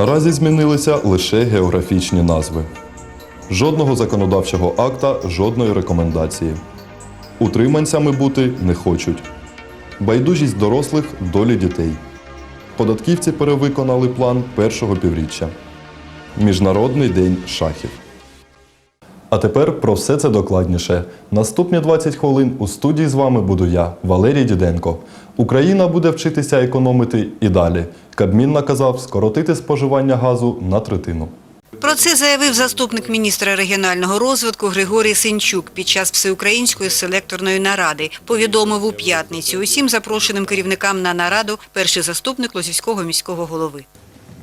Наразі змінилися лише географічні назви. Жодного законодавчого акта, жодної рекомендації. Утриманцями бути не хочуть. Байдужість дорослих долі дітей. Податківці перевиконали план першого півріччя. Міжнародний день шахів. А тепер про все це докладніше. Наступні 20 хвилин у студії з вами буду я, Валерій Діденко. Україна буде вчитися економити і далі. Кабмін наказав скоротити споживання газу на третину. Про це заявив заступник міністра регіонального розвитку Григорій Синчук під час всеукраїнської селекторної наради. Повідомив у п'ятницю усім запрошеним керівникам на нараду перший заступник Лозівського міського голови.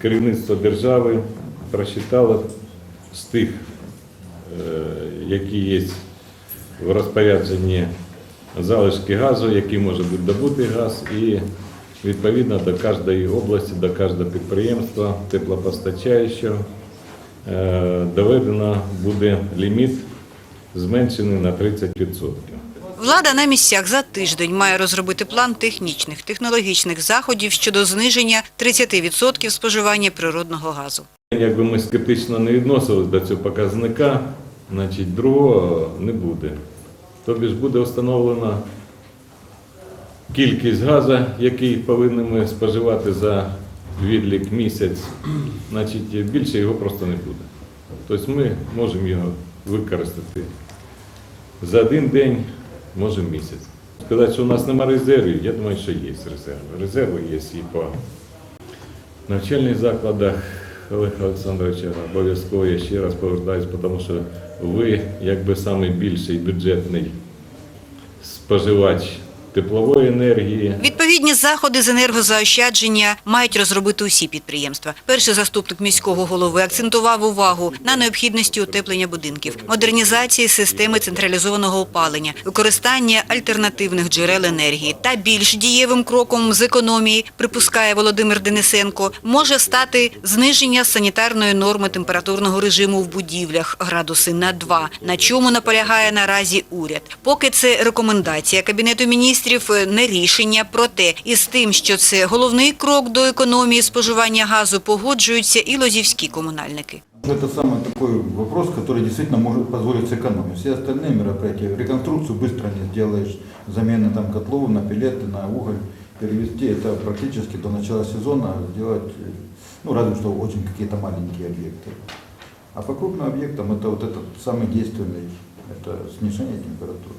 керівництво держави просчитало з тих, які є в розпорядженні залишки газу, який може бути добутий газ, і відповідно до кожної області, до кожного підприємства теплопостачаючого е, доведено буде ліміт зменшений на 30%. Влада на місцях за тиждень має розробити план технічних, технологічних заходів щодо зниження 30% споживання природного газу. Якби ми скептично не відносились до цього показника, значить другого не буде. Тобі ж буде встановлена кількість газу, який повинні ми споживати за відлік місяць, значить більше його просто не буде. Тобто ми можемо його використати за один день, може місяць. Сказати, що у нас немає резервів, я думаю, що є резерви. Резерви є і по навчальних закладах Олег Олександровича обов'язково я ще раз повертаюся, тому що ви якби найбільший бюджетний споживач теплової енергії. Відповідні заходи з енергозаощадження мають розробити усі підприємства. Перший заступник міського голови акцентував увагу на необхідності утеплення будинків, модернізації системи централізованого опалення, використання альтернативних джерел енергії та більш дієвим кроком з економії, припускає Володимир Денисенко, може стати зниження санітарної норми температурного режиму в будівлях градуси на 2, на чому наполягає наразі уряд. Поки це рекомендація Кабінету міністрів, е, не рішення. Проте із тим, що це головний крок до економії споживання газу, погоджуються і лозівські комунальники. Это самый такой вопрос, который действительно может позволить сэкономить. Все остальные мероприятия, реконструкцию быстро не сделаешь, замены там котлов на пилеты, на уголь, перевести это практически до начала сезона сделать, э, ну разве что очень какие-то маленькие объекты. А по крупным объектам это вот этот самый действенный, это снижение температуры.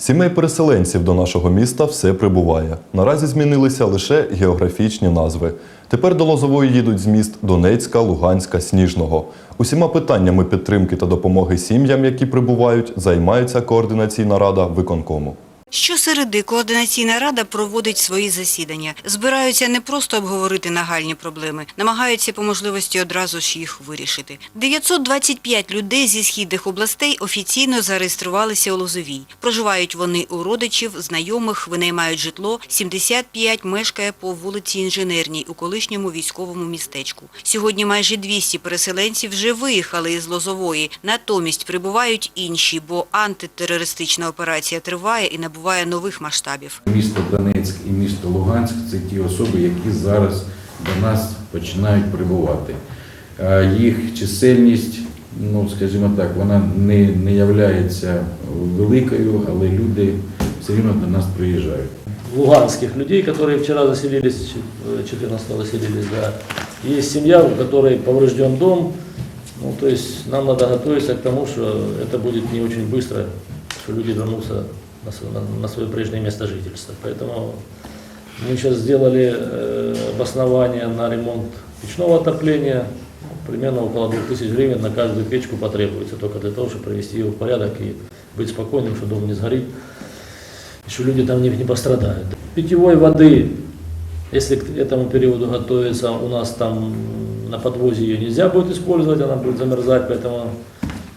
Сімей переселенців до нашого міста все прибуває. Наразі змінилися лише географічні назви. Тепер до Лозової їдуть з міст Донецька, Луганська, Сніжного. Усіма питаннями підтримки та допомоги сім'ям, які прибувають, займається координаційна рада виконкому. Щосереди координаційна рада проводить свої засідання. Збираються не просто обговорити нагальні проблеми, намагаються по можливості одразу ж їх вирішити. 925 людей зі східних областей офіційно зареєструвалися у Лозовій. Проживають вони у родичів, знайомих, винаймають житло. 75 мешкає по вулиці Інженерній у колишньому військовому містечку. Сьогодні майже 200 переселенців вже виїхали із Лозової. Натомість прибувають інші, бо антитерористична операція триває і набуває нових масштабів. Місто Донецьк і місто Луганськ це ті особи, які зараз до нас починають прибувати. Е, Їх чисельність, ну скажімо так, вона не, не являється великою, але люди все рівно до нас приїжджають. луганских людей, которые вчера заселились, э, 14 заселились, да. Есть семья, у которой поврежден дом, ну, то есть нам надо готовиться к тому, что это будет не очень быстро, что люди вернутся на, св- на- на свое прежнее место жительства. Поэтому мы сейчас сделали э, обоснование на ремонт печного отопления, Ну, примерно около 2000 гривен на каждую печку потребуется, только для того, чтобы привести его в порядок и быть спокойным, что дом не сгорит и что люди там не, пострадают. Питьевой воды, если к этому периоду готовится, у нас там на подвозе ее нельзя будет использовать, она будет замерзать, поэтому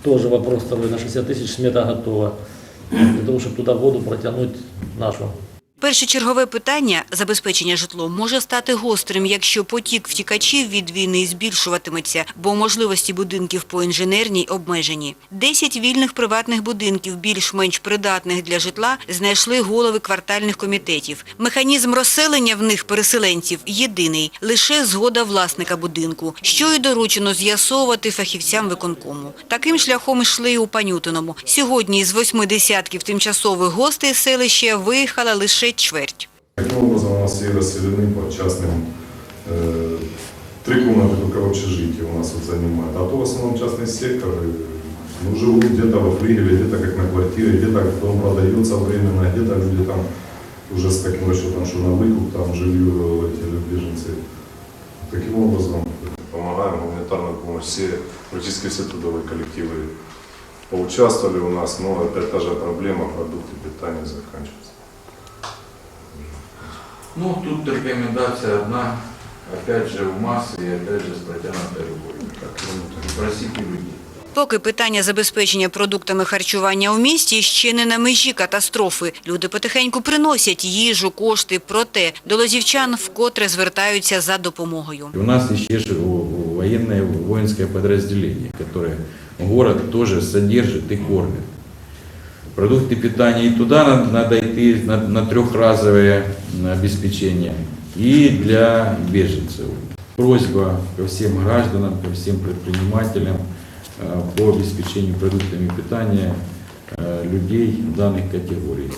тоже вопрос второй, на 60 тысяч смета готова, для того, чтобы туда воду протянуть нашу. Першочергове питання забезпечення житлом може стати гострим, якщо потік втікачів від війни збільшуватиметься, бо можливості будинків по інженерній обмежені. Десять вільних приватних будинків, більш-менш придатних для житла, знайшли голови квартальних комітетів. Механізм розселення в них переселенців єдиний – лише згода власника будинку, що й доручено з'ясовувати фахівцям виконкому. Таким шляхом йшли і у Панютиному. Сьогодні з восьми десятків тимчасових гостей селища виїхала лише чверть. Таким образом, у нас все расселены по частным. э, Три комнаты только в общежитии у нас вот занимают. А то в основном частный сектор. Ну, живут где-то в Отрыгеле, где-то как на квартире, где-то дом продается временно, где-то люди там уже с таким расчетом, что на выкуп там жилье эти беженцы. Таким образом, помогаем, гуманитарную помощь. Все, практически все трудовые коллективы поучаствовали у нас, но опять та же проблема, продукты питания заканчиваются. Ну, тут рекомендация одна, опять же в массы и опять же с протянутой рукой. Просите людей. Поки питання забезпечення продуктами харчування у місті ще не на межі катастрофи. Люди потихеньку приносять їжу, кошти, проте до лозівчан вкотре звертаються за допомогою. У нас еще же во- военное воинское подразделение, которое город тоже содержит и кормит. Продукты питания и туда надо, надо идти на, на трехразовое обеспечение, и для беженцев. Просьба ко всем гражданам, ко всем предпринимателям э, по обеспечению продуктами питания э, людей данных категорий,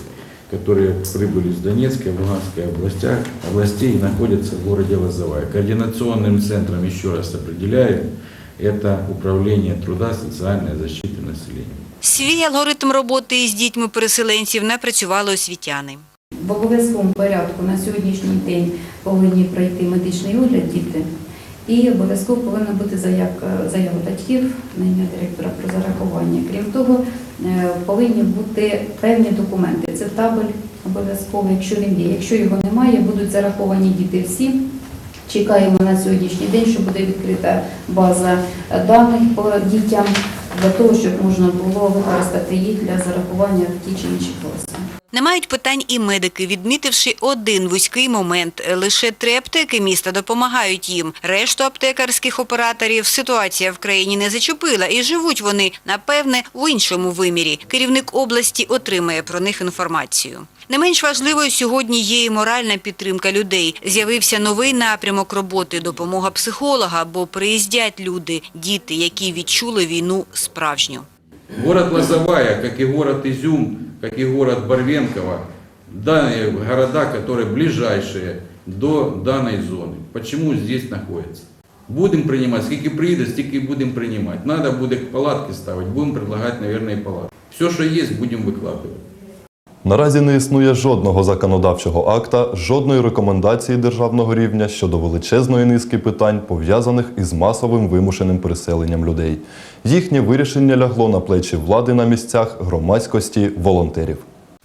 которые прибыли из Донецкой, Луганской областях, областей и находятся в городе Лозовая. Координационным центром, еще раз определяю, это Управление труда, социальной защиты населения. Свій алгоритм роботи із дітьми переселенців напрацювали освітяни. В обов'язковому порядку на сьогоднішній день повинні пройти медичний огляд діти. І обов'язково повинна бути заява батьків на ім'я директора про зарахування. Крім того, е, повинні бути певні документи. Це табель обов'язково, якщо він є. Якщо його немає, будуть зараховані діти всі. Чекаємо на сьогоднішній день, що буде відкрита база даних по дітям для того, щоб можна було використати їх для зарахування в ті чи інші класи. Не мають питань і медики, відмітивши один вузький момент. Лише три аптеки міста допомагають їм. Решту аптекарських операторів ситуація в країні не зачепила і живуть вони, напевне, в іншому вимірі. Керівник області отримає про них інформацію. Не менш важливою сьогодні є і моральна підтримка людей. З'явився новий напрямок роботи – допомога психолога, бо приїздять люди, діти, які відчули війну справжню. Город Лозовая, как и город Изюм, как и город Барвенково, данные города, которые ближайшие до данной зоны. Почему здесь находятся? Будем принимать, сколько приедет, столько и будем принимать. Надо будет палатки ставить, будем предлагать, наверное, и палатки. Все, что есть, будем выкладывать. Наразі не існує жодного законодавчого акта, жодної рекомендації державного рівня щодо величезної низки питань, пов'язаних із масовим вимушеним переселенням людей. Їхнє вирішення лягло на плечі влади на місцях, громадськості, волонтерів.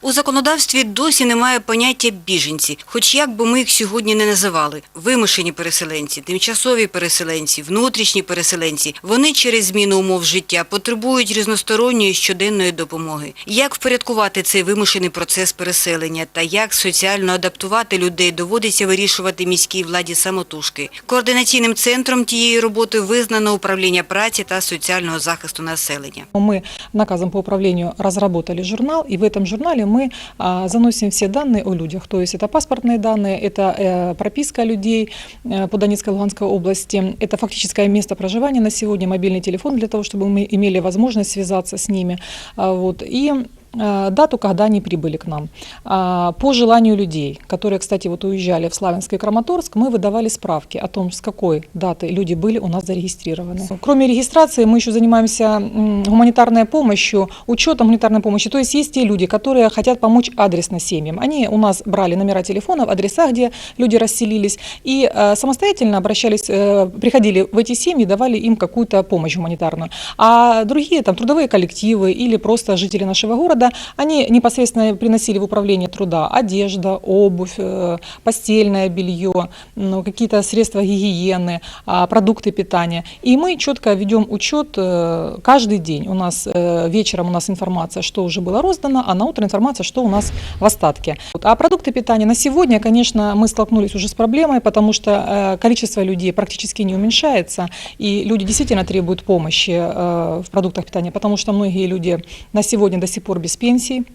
У законодавстві досі немає поняття біженці, хоч як би ми їх сьогодні не називали. Вимушені переселенці, тимчасові переселенці, внутрішні переселенці. Вони через зміну умов життя потребують різносторонньої щоденної допомоги. Як впорядкувати цей вимушений процес переселення та як соціально адаптувати людей доводиться вирішувати міській владі самотужки. Координаційним центром тієї роботи визнано управління праці та соціального захисту населення. Мы наказом по управлению разработали журнал, и в этом журнале мы а, заносим все данные о людях. То есть это паспортные данные, это э, прописка людей э, по Донецкой и Луганской области, это фактическое место проживания на сегодня, мобильный телефон для того, чтобы мы имели возможность связаться с ними. А, Вот, и э, дату, когда они прибыли к нам. А, По желанию людей, которые, кстати, вот уезжали в Славянск и Краматорск, мы выдавали справки о том, с какой даты люди были у нас зарегистрированы. Кроме регистрации, мы еще занимаемся гуманитарной помощью, учетом гуманитарной помощи. То есть есть те люди, которые хотят помочь адресно семьям. Они у нас брали номера телефонов, адреса, где люди расселились, и э, самостоятельно обращались, э, приходили в эти семьи, давали им какую-то помощь гуманитарную. А другие, там, трудовые коллективы или просто жители нашего города, города, они непосредственно приносили в управление труда одежда, обувь, э, постельное белье, ну, какие-то средства гигиены, а, продукты питания. И мы четко ведем учет э, каждый день. У нас э, вечером у нас информация, что уже было роздано, а на утро информация, что у нас в остатке. А продукты питания на сегодня, конечно, мы столкнулись уже с проблемой, потому что количество людей практически не уменьшается, и люди действительно требуют помощи в продуктах питания, потому что многие люди на сегодня до сих пор без пенсий,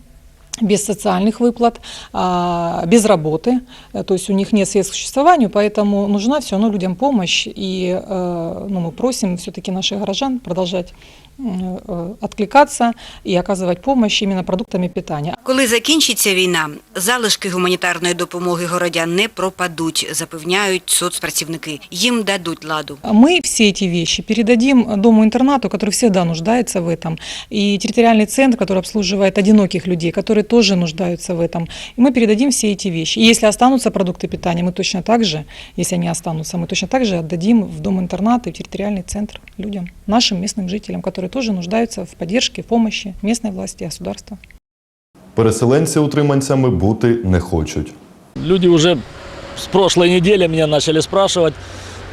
без социальных выплат, а, без работы, Э, то есть у них нет средств к существованию, поэтому нужна все равно людям помощь, и э, ну, мы просим все-таки наших горожан продолжать м, э, откликаться и оказывать помощь именно продуктами питания. Коли закінчиться війна, залишки гуманітарної допомоги городян не пропадуть, запевняють соцпрацівники. Їм дадуть ладу. Мы все эти вещи передадим дому-интернату, который всегда нуждается в этом, и территориальный центр, который обслуживает одиноких людей, которые тоже нуждаются в этом. И мы передадим все эти вещи. И если останутся продукты питания, мы точно так же, если они останутся, мы точно так же отдадим в дом-интернат и в территориальный центр людям, нашим местным жителям, которые тоже нуждаются в поддержке, в помощи местной власти, государства. Переселенці утриманцями бути не хочуть. Люди уже с прошлой недели меня начали спрашивать,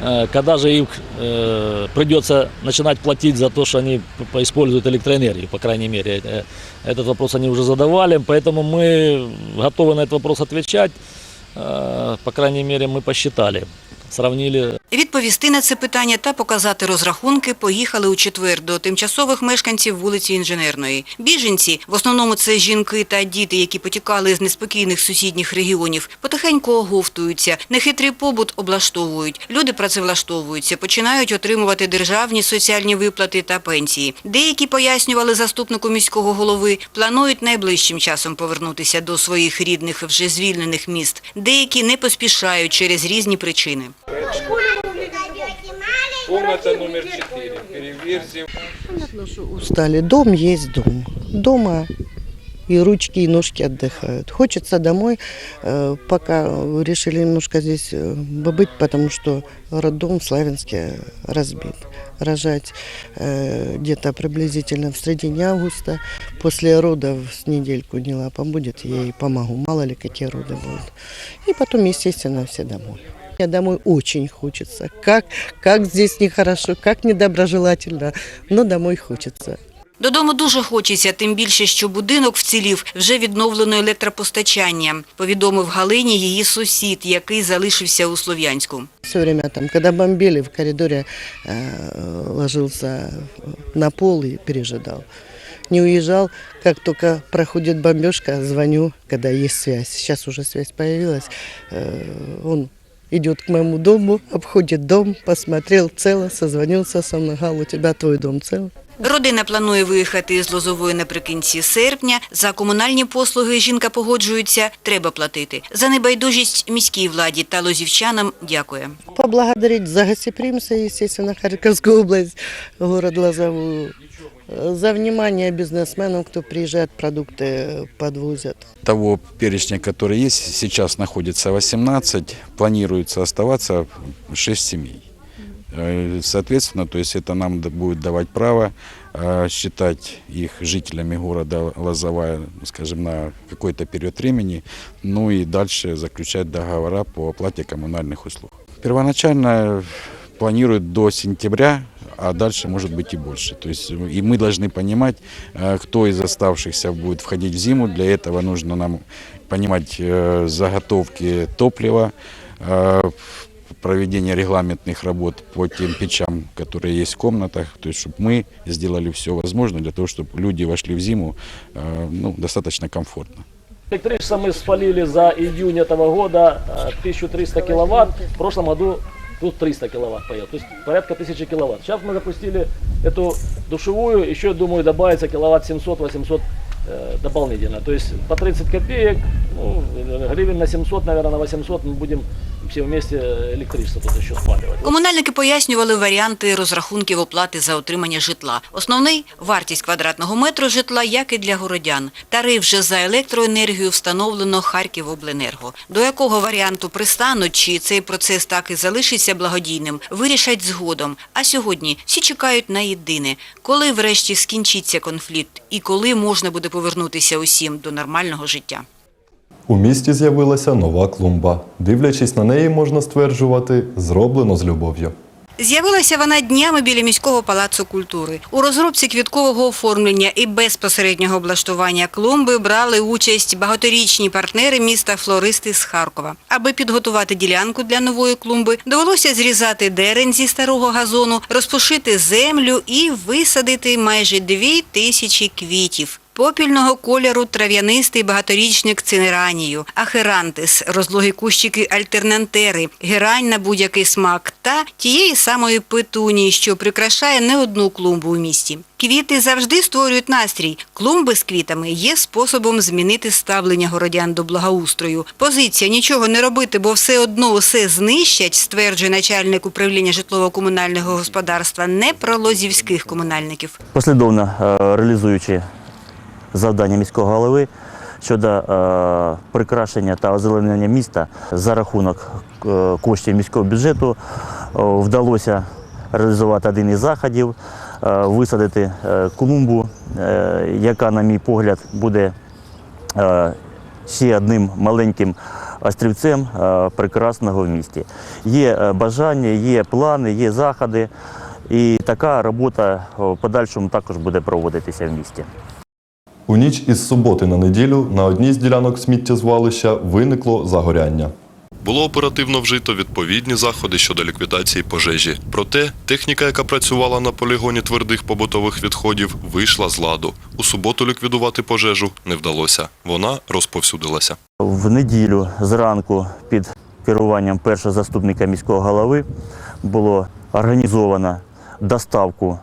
э, когда же им э, придется начинать платить за то, что они используют электроэнергию, по крайней мере. Э, Этот вопрос они уже задавали, поэтому мы готовы на этот вопрос отвечать. По крайней мере, мы посчитали, сравнили Відповісти на це питання та показати розрахунки поїхали у четвер до тимчасових мешканців вулиці Інженерної. Біженці, в основному це жінки та діти, які потікали з неспокійних сусідніх регіонів, потихеньку оговтуються, нехитрий побут облаштовують. Люди працевлаштовуються, починають отримувати державні соціальні виплати та пенсії. Деякі пояснювали заступнику міського голови, планують найближчим часом повернутися до своїх рідних вже звільнених міст. Деякі не поспішають через різні причини. Комната номер 4. Переверзим. Понятно, что устали. Дом есть дом. Дома и ручки, и ножки отдыхают. Хочется домой. Э, Пока решили немножко здесь э, побыть, потому что роддом в Славянске разбит. Рожать э, где-то приблизительно в середине августа. После родов с недельку Нила побудет, я ей помогу. Мало ли какие роды будут. И потом, естественно, все домой. Мне домой очень хочется. Как, как здесь нехорошо, как недоброжелательно, но домой хочется. Додому дуже хочеться, тим більше, що будинок вцілів вже відновлено електропостачанням, повідомив Галині її сусід, який залишився у Слов'янську. Все время там, когда бомбили, в коридоре э, ложился на пол и пережидал. Не уезжал, как только проходит бомбежка, звоню, когда есть связь. Сейчас уже связь появилась. Э, он идет к моему дому, обходит дом, посмотрел цело, созвонился со мной. Гал, у тебя твой дом цел? Родина планує виїхати із Лозової наприкінці серпня. За комунальні послуги жінка погоджується, треба платити. За небайдужість міській владі та лозівчанам дякує. Поблагодарить за гостеприимство, естественно, Харьковскую область, город Лозовую. За внимание бизнесменам, кто приезжает, продукты подвозят. того перечня, который есть, сейчас находится 18, планируется оставаться 6 семей. Э, Соответственно, то есть это нам будет давать право э, считать их жителями города Лозовая, скажем, на какой-то период времени, ну и дальше заключать договора по оплате коммунальных услуг. Первоначально планируют до сентября, а дальше может быть и больше. То есть и мы должны понимать, э, кто из оставшихся будет входить в зиму. Для этого нужно нам понимать э, заготовки топлива, э, проведение регламентных работ по тем печам, которые есть в комнатах, то есть чтобы мы сделали все возможное для того, чтобы люди вошли в зиму ну, достаточно комфортно. Электричество мы спалили за июнь этого года э, 1300 киловатт. В прошлом году тут 300 киловатт поел. То есть порядка 1000 киловатт. Сейчас мы запустили эту душевую, еще, я думаю, добавится киловатт 700-800 э, дополнительно. То есть по 30 копеек, ну, гривен на 700, наверное, на 800 мы будем все вместе электричество тут еще спаливать. Комунальники пояснювали варіанти розрахунків оплати за отримання житла. Основний – вартість квадратного метру житла, як і для городян. Тариф же за електроенергію встановлено Харківобленерго. До якого варіанту пристануть, чи цей процес так і залишиться благодійним, вирішать згодом. А сьогодні всі чекають на єдине – коли врешті скінчиться конфлікт і коли можна буде повернутися усім до нормального життя. У місті з'явилася нова клумба. Дивлячись на неї, можна стверджувати, зроблено з любов'ю. З'явилася вона днями біля міського палацу культури. У розробці квіткового оформлення і безпосереднього облаштування клумби брали участь багаторічні партнери міста флористи з Харкова. Аби підготувати ділянку для нової клумби, довелося зрізати дерен зі старого газону, розпушити землю і висадити майже дві тисячі квітів. Попільного кольору трав'янистий багаторічник цинеранію, ахерантис, розлогі кущики альтернантери, герань на будь-який смак та тієї самої петунії, що прикрашає не одну клумбу у місті. Квіти завжди створюють настрій. Клумби з квітами є способом змінити ставлення городян до благоустрою. Позиція нічого не робити, бо все одно усе знищать, стверджує начальник управління житлово-комунального господарства не про лозівських комунальників. послідовно е, реалізуючи завдання міського голови щодо е, прикрашення та озеленення міста за рахунок е, коштів міського бюджету, е, вдалося реалізувати один із заходів, висадити клумбу, яка, на мій погляд, буде ще одним маленьким острівцем прекрасного в місті. Є бажання, є плани, є заходи, і така робота в подальшому також буде проводитися в місті. У ніч із суботи на неділю на одній з ділянок сміттєзвалища виникло загоряння. Було оперативно вжито відповідні заходи щодо ліквідації пожежі. Проте техніка, яка працювала на полігоні твердих побутових відходів, вийшла з ладу. У суботу ліквідувати пожежу не вдалося. Вона розповсюдилася. В неділю зранку під керуванням першого заступника міського голови було організовано доставку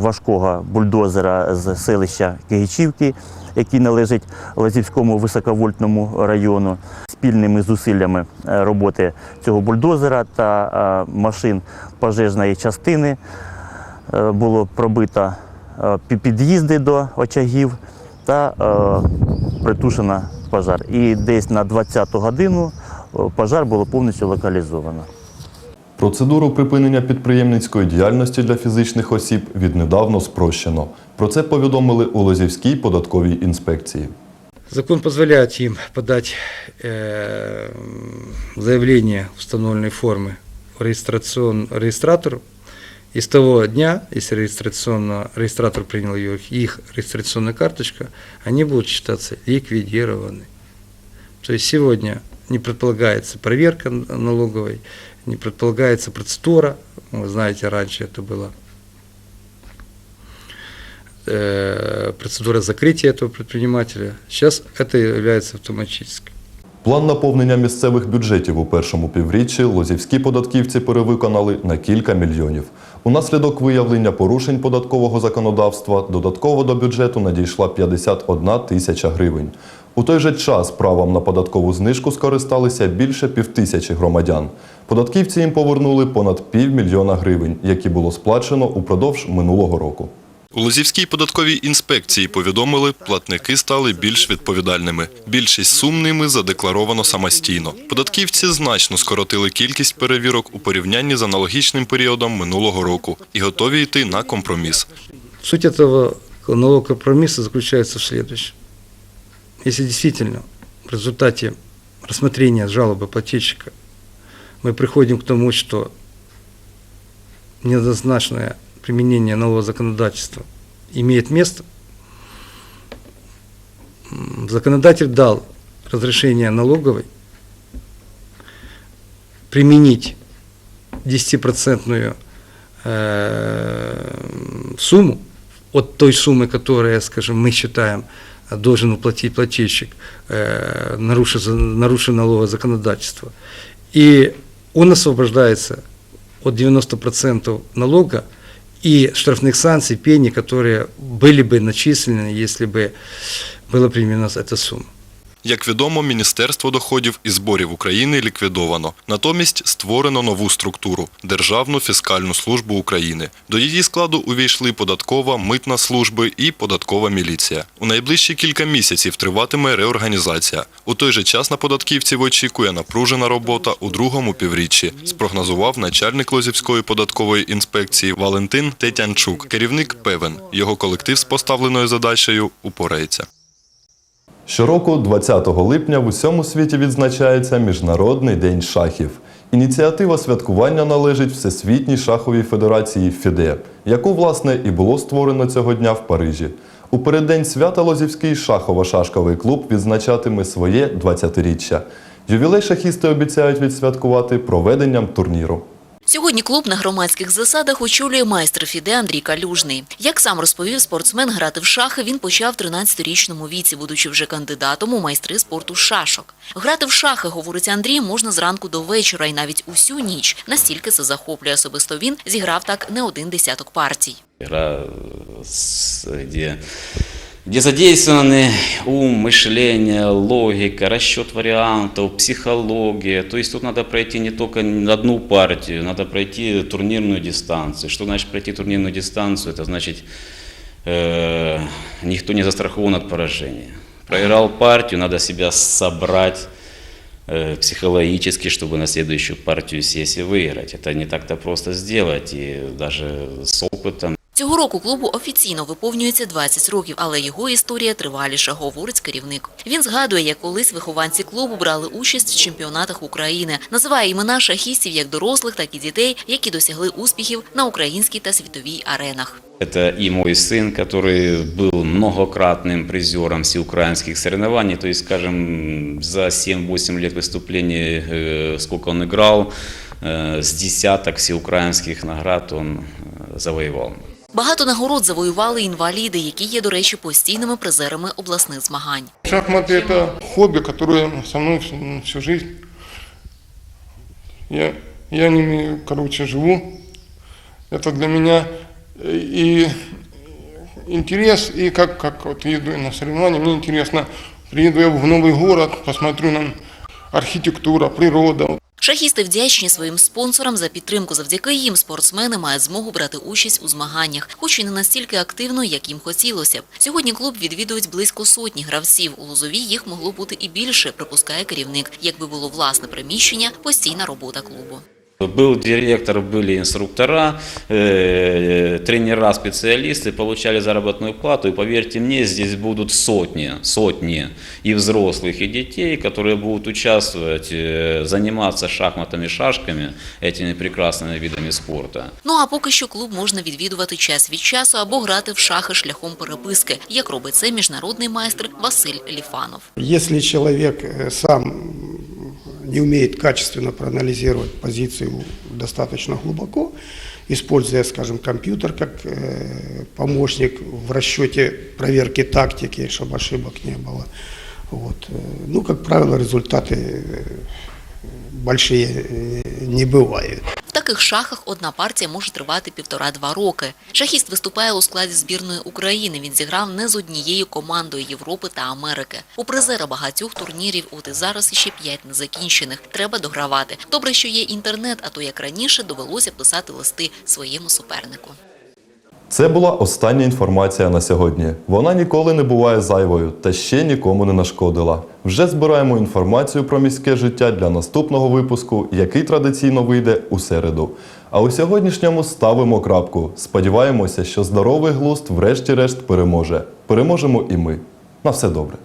важкого бульдозера з селища Кигичівки, який належить Лазівському високовольтному району. Спільними зусиллями е, роботи цього бульдозера та е, машин пожежної частини е, було пробито е, під'їзди до очагів та е, притушено пожар. І десь на 20-ту годину е, пожар було повністю локалізовано. Процедуру припинення підприємницької діяльності для фізичних осіб віднедавно спрощено. Про це повідомили у Лозівській податковій інспекції. Закон позволяет им подать э, заявление установленной формы в регистрацион, регистратору. И с того дня, если регистрационно, регистратор принял ее, их регистрационная карточка, они будут считаться ликвидированы. То есть сегодня не предполагается проверка налоговой, Не предполагается процедура. Вы знаете, раньше это было э, процедура закрытия этого предпринимателя. Сейчас это является автоматической. План наповнення місцевих бюджетів у першому півріччі лозівські податківці перевиконали на кілька мільйонів. Унаслідок виявлення порушень податкового законодавства додатково до бюджету надійшла 51 тисяча гривень. У той же час правом на податкову знижку скористалися більше півтисячі громадян. Податківці їм повернули понад півмільйона гривень, які було сплачено упродовж минулого року. У Лозівській податковій інспекції повідомили, платники стали більш відповідальними. Більшість сум ними задекларовано самостійно. Податківці значно скоротили кількість перевірок у порівнянні з аналогічним періодом минулого року і готові йти на компроміс. Суть этого налогового компромисса заключается в следующем. Если действительно в результате рассмотрения жалобы плательщика мы приходим к тому, что неоднозначное применение нового законодательства имеет место, законодатель дал разрешение налоговой применить 10% э, сумму от той суммы, которая, скажем, мы считаем, должен уплатить плательщик, э, нарушив, нарушив налоговое законодательство. И он освобождается от 90% налога и штрафных санкций, пений, которые были бы начислены, если бы была применена эта сумма. Як відомо, Міністерство доходів і зборів України ліквідовано. Натомість створено нову структуру Державну фіскальну службу України. До її складу увійшли податкова, митна служби і податкова міліція. У найближчі кілька місяців триватиме реорганізація. У той же час на податківців очікує напружена робота у другому півріччі, спрогнозував начальник Лозівської податкової інспекції Валентин Тетянчук. Керівник певен, його колектив з поставленою задачею упорається. Щороку, 20 липня, в усьому світі відзначається Міжнародний день шахів. Ініціатива святкування належить Всесвітній шаховій федерації ФІДЕ, яку, власне, і було створено цього дня в Парижі. У переддень свята Лозівський шахово-шашковий клуб відзначатиме своє 20-річчя. Ювілей шахісти обіцяють відсвяткувати проведенням турніру. Сьогодні клуб на громадських засадах очолює майстер Фіде Андрій Калюжний. Як сам розповів спортсмен, грати в шахи він почав в 13-річному віці, будучи вже кандидатом у майстри спорту шашок. Грати в шахи, говорить Андрій, можна зранку до вечора і навіть усю ніч. Настільки це захоплює особисто він, зіграв так не один десяток партій. Игра, с- где, задействованы ум, мышление, логика, расчет вариантов, психология. То есть тут надо пройти не только одну партию, надо пройти турнирную дистанцию. Что значит пройти турнирную дистанцию? Это значит, э, никто не застрахован от поражения. Проиграл партию, надо себя собрать э, психологически, чтобы на следующую партию сессии выиграть. Это не так-то просто сделать, и даже с опытом. Цього року клубу офіційно виповнюється 20 років, але його історія триваліша, говорить керівник. Він згадує, як колись вихованці клубу брали участь в чемпіонатах України. Називає імена шахістів як дорослих, так і дітей, які досягли успіхів на українській та світовій аренах. Это и мой сын, который был многократным призером всеукраинских соревнований. То есть, скажем, за 7-8 лет выступлений, э, сколько он играл, э, с десяток всеукраинских наград он э, завоевал. Багато нагород завоювали інваліди, які є, до речі, постійними призерами обласних змагань. Шахматы это хобби, которое со мной всю, всю жизнь. Я, я ними, короче, живу. Это для меня и интерес, и как, как вот еду на соревнования, мне интересно, приеду я в новый город, посмотрю на архитектура, природа. Шахісти вдячні своїм спонсорам за підтримку. Завдяки їм спортсмени мають змогу брати участь у змаганнях, хоч і не настільки активно, як їм хотілося. Сьогодні клуб відвідують близько сотні гравців. У Лозові їх могло бути і більше, припускає керівник. Якби було власне приміщення, постійна робота клубу. Был директор, были инструктора, э, тренера, специалисты, получали заработную плату. И поверьте мне, здесь будут сотни, сотни и взрослых, и детей, которые будут участвовать, э, заниматься шахматами, шашками, этими прекрасными видами спорта. Ну а поки що клуб можна відвідувати час від часу або грати в шахи шляхом переписки, як робить це міжнародний майстер Василь Ліфанов. Если человек э, сам не умеет качественно проанализировать позицию достаточно глубоко, используя, скажем, компьютер как э, помощник в расчете проверки тактики, чтобы ошибок не было. Вот. э, Ну, как правило, результаты э, большие э, не бывают. В таких шахах одна партія може тривати півтора-два роки. Шахіст виступає у складі збірної України. Він зіграв не з однією командою Європи та Америки. У призера багатьох турнірів, от і зараз іще п'ять незакінчених. Треба догравати. Добре, що є інтернет, а то як раніше довелося писати листи своєму супернику. Це була остання інформація на сьогодні. Вона ніколи не буває зайвою та ще нікому не нашкодила. Вже збираємо інформацію про міське життя для наступного випуску, який традиційно вийде у середу. А у сьогоднішньому ставимо крапку. Сподіваємося, що здоровий глузд врешті-решт переможе. Переможемо і ми. На все добре.